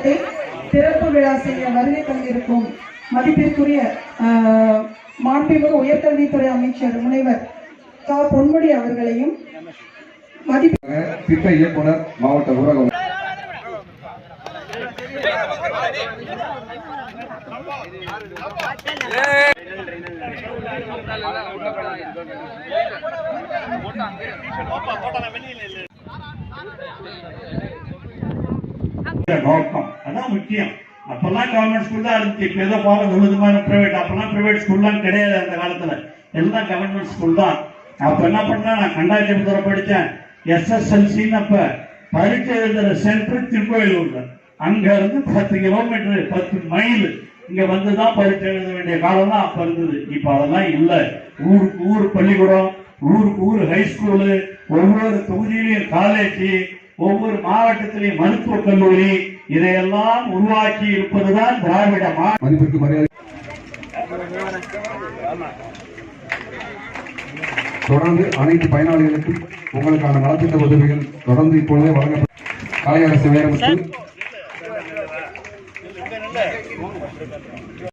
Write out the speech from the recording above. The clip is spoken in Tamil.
கட்டடத்தை திறப்பு விழா செய்ய வருகை தந்திருக்கும் மதிப்பிற்குரிய ஆஹ், மாண்புமிகு உயர்கல்வித்துறை அமைச்சர் முனைவர் கா. பொன்முடி அவர்களையும் மதிப்பு திட்ட இயக்குனர் மாவட்ட ஊரக நோக்கம். அதான் முக்கியம். அப்பெல்லாம் கவர்மெண்ட் ஸ்கூல் தான் இருந்துச்சு. இப்ப ஏதோ போக விதமான பிரைவேட் அப்பெல்லாம் பிரைவேட் ஸ்கூல்லாம் கிடையாது அந்த காலத்துல. எல்லாம் கவர்மெண்ட் ஸ்கூல் தான். அப்ப என்ன பண்ணா நான் கண்டாட்சி தூரம் படித்தேன். எஸ்எஸ்எல்சின்னு அப்ப பரீட்சை எழுதுற சென்டர் திருக்கோயிலூர்ல. அங்க இருந்து பத்து கிலோமீட்டர் பத்து மைல் இங்க வந்துதான் பரீட்சை எழுத வேண்டிய காலம் தான் அப்ப இருந்தது. இப்ப அதெல்லாம் இல்ல. ஊருக்கு ஊர் பள்ளிக்கூடம் ஊருக்கு ஊர் ஹை ஸ்கூலு ஒவ்வொரு தொகுதியிலையும் காலேஜ் ஒவ்வொரு மாவட்டத்திலேயும் மருத்துவ கல்லூரி இதையெல்லாம் உருவாக்கி இருப்பதுதான் திராவிட மதிப்பிற்கு மரியாதை. தொடர்ந்து அனைத்து பயனாளிகளுக்கும் உங்களுக்கான நலத்திட்ட உதவிகள் தொடர்ந்து இப்பொழுதே வழங்கப்படும் கலை அரசு வேறு